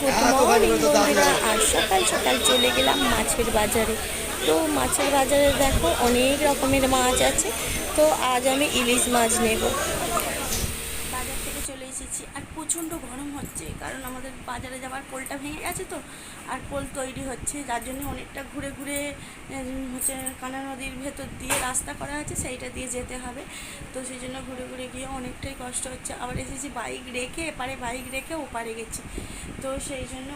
আর সকাল সকাল চলে গেলাম মাছের বাজারে। তো মাছের বাজারে দেখো অনেক রকমের মাছ আছে। তো আজ আমি ইলিশ মাছ নেব। থেকে চলে এসেছি। আর প্রচণ্ড গরম হচ্ছে, কারণ আমাদের বাজারে যাওয়ার পোলটা ভেঙে গেছে তো, আর পোল তৈরি হচ্ছে। যার জন্য অনেকটা ঘুরে ঘুরে হচ্ছে কানা নদীর ভেতর দিয়ে রাস্তা করা আছে, সেইটা দিয়ে যেতে হবে। তো সেই জন্য ঘুরে ঘুরে গিয়ে অনেকটাই কষ্ট হচ্ছে। আবার এসেছি বাইক রেখে, এপারে বাইক রেখে ওপারে গেছি। তো সেই জন্য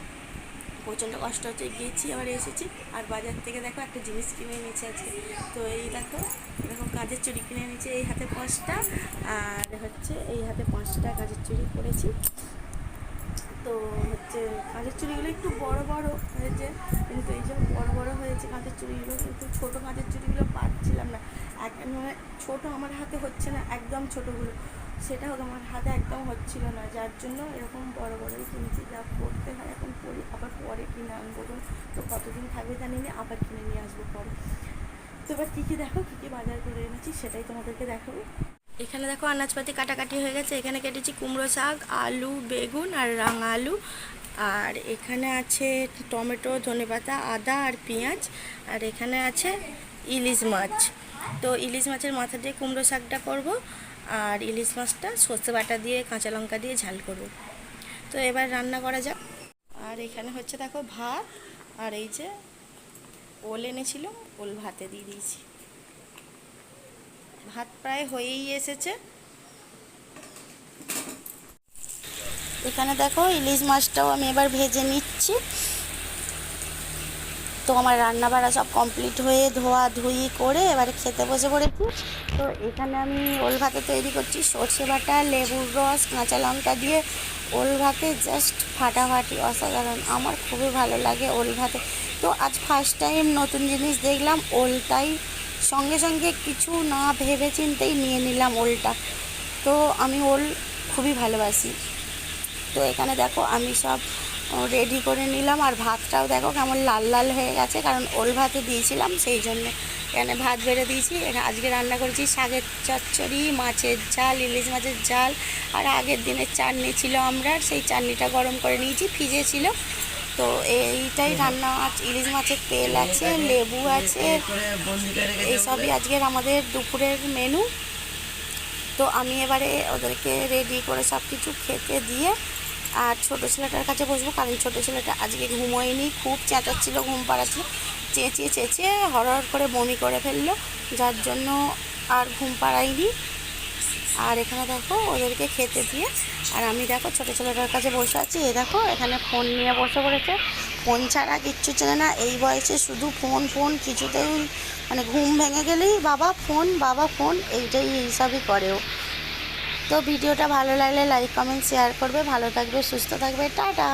প্রচণ্ড কষ্ট হচ্ছে, গেছি, আবার এসেছি। আর বাজার থেকে দেখো একটা জিনিস কিনে এনেছি আজকে। তো এই দেখো, এরকম কাজের চুড়ি কিনে এনেছি, এই হাতে পাঁচটা। আর হচ্ছে এই হাতে পাঁচটা কাজের চুড়ি করেছি তো হচ্ছে কাঁচের চুড়িগুলো একটু বড় বড় হয়েছে, কিন্তু এই যে বড় বড় হয়েছে কাঁচের চুড়িগুলো, কিন্তু ছোটো কাঁচের চুড়িগুলো পাচ্ছিলাম না। এক মানে ছোটো আমার হাতে হচ্ছে না, একদম ছোটোগুলো। সেটা আমার হাতে একদম হচ্ছিল না, যার জন্য এরকম বড় বড়ই কিনেছি, যা পড়তে হয় এখন পড়ি পরে কিনে তো কতদিন থাকবে জানি না, আবার কিনে নিয়ে আসব পরে। তো এবার কী কী দেখো, কী কী বাজার করে এনেছি সেটাই তোমাদেরকে দেখাবো। এখানে দেখো আনাজপাতি কাটাকাটি হয়ে গেছে। এখানে কেটেছি কুমড়ো শাক, আলু, বেগুন আর রাঙা আলু। আর এখানে আছে টমেটো, ধনেপাতা, আদা আর পেঁয়াজ। আর এখানে আছে ইলিশ মাছ। তো ইলিশ মাছের মাথা দিয়ে কুমড়ো শাকটা করব। আর ইলিশ মাছটা সর্ষে বাটা দিয়ে, কাঁচা লঙ্কা দিয়ে ঝাল করব। তো এবার রান্না করা যাক। আর এখানে হচ্ছে দেখো ভাত, আর এই যে ওল এনেছিল, ওল ভাতে দিয়ে দিয়েছি। ভাত প্রায় হয়েই এসেছে। এখানে দেখো ইলিশ মাছটাও আমি এবার ভেজে নিচ্ছি। তো আমার রান্না বাড়া সব কমপ্লিট হয়ে ধোয়া ধুই করে এবারে খেতে বসে পড়েছি। তো এখানে আমি ওল ভাতে তৈরি করছি সর্ষে বাটা, লেবুর রস, কাঁচা লঙ্কা দিয়ে ওল ভাতে জাস্ট ফাটাফাটি অসাধারণ। আমার খুবই ভালো লাগে ওল ভাতে। তো আজ ফার্স্ট টাইম নতুন জিনিস দেখলাম, ওলটাই সঙ্গে সঙ্গে কিছু না ভেবে চিন্তেই নিয়ে নিলাম ওলটা। তো আমি ওল খুবই ভালোবাসি। তো এখানে দেখো আমি সব রেডি করে নিলাম। আর ভাতটাও দেখো কেমন লাল লাল হয়ে গেছে কারণ ওল ভাতে দিয়েছিলাম সেই জন্য এখানে ভাত বেড়ে দিয়েছি। এখানে আজকে রান্না করেছি শাকের চচ্চড়ি মাছের ঝাল ইলিশ মাছের ঝাল আর আগের দিনের চাটনি ছিল আমরা সেই চাটনিটা গরম করে নিয়েছি ফ্রিজে ছিল। তো এইটাই রান্না আজ ইলিশ মাছের তেল আছে লেবু আছে এইসবই আজকের আমাদের দুপুরের মেনু তো আমি এবারে ওদেরকে রেডি করে সব কিছু খেতে দিয়ে আর ছোটো ছেলেটার কাছে বসবো, কারণ ছোটো ছেলেটা আজকে ঘুমোয়নি, খুব চেঁচাচ্ছিলো ঘুম পাড়াচ্ছিল চেঁচিয়ে চেঁচিয়ে হরহর করে বমি করে ফেলল, যার জন্য আর ঘুম পাড়াইনি আর এখানে দেখো, ওদেরকে খেতে দিয়ে, আর আমি দেখো ছোটো ছেলেটার কাছে বসে আছি এ দেখো, এখানে ফোন নিয়ে বসে পড়েছে। ফোন ছাড়া কিচ্ছু চেনে না, এই বয়সে শুধু ফোন ফোন, কিছুতেই মানে ঘুম ভেঙে গেলেই বাবা ফোন বাবা ফোন, এইটাই এইসবই করেও তো ভিডিওটা ভালো লাগলে লাইক কমেন্ট শেয়ার করবে। ভালো থাকবে সুস্থ থাকবে। টাটা!